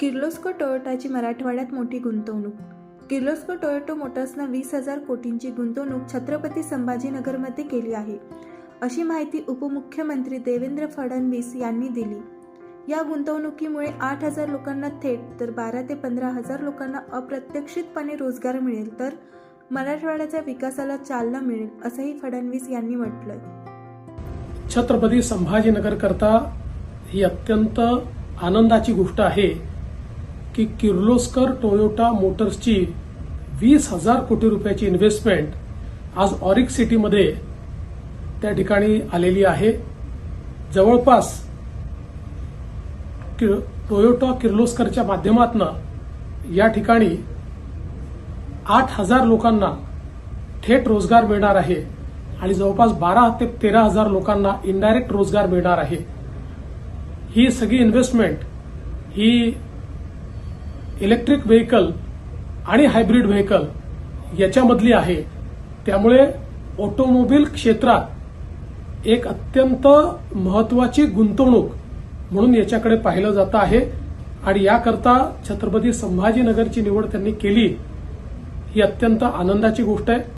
किर्लोस्को टोयोटाची मराठवाड्यात मोठी गुंतवणूक. किर्लोस्को टोयोटो मोटर्सनं वीस हजार कोटींची गुंतवणूक छत्रपती संभाजीनगरमध्ये केली आहे अशी माहिती उपमुख्यमंत्री देवेंद्र फडणवीस यांनी दिली. या गुंतवणुकीमुळे आठ हजार लोकांना थेट तर बारा ते पंधरा हजार लोकांना अप्रत्यक्षितपणे रोजगार मिळेल तर मराठवाड्याच्या विकासाला चालना मिळेल असंही फडणवीस यांनी म्हटलंय. छत्रपती संभाजीनगर करता ही अत्यंत आनंदाची गोष्ट आहे. की किर्लोस्कर टोयोटा मोटर्सची वीस हजार कोटी रुपयाची इन्व्हेस्टमेंट आज ऑरिक सिटीमध्ये त्या ठिकाणी आलेली आहे. जवळपास कि- टोयोटा किर्लोस्करच्या माध्यमातून या ठिकाणी आठ हजार लोकांना थेट रोजगार मिळणार आहे आणि जवळपास बारा ते तेरा हजार लोकांना इनडायरेक्ट रोजगार मिळणार आहे. ही सगळी इन्व्हेस्टमेंट ही इलेक्ट्रिक व्हेकल आणि हायब्रिड व्हेकल याच्यामधली आहे. त्यामुळे ऑटोमोबाईल क्षेत्रात एक अत्यंत महत्वाची गुंतवणूक म्हणून याच्याकडे पाहिलं जात आहे. आणि याकरता छत्रपती संभाजीनगरची निवड त्यांनी केली ही अत्यंत आनंदाची गोष्ट आहे.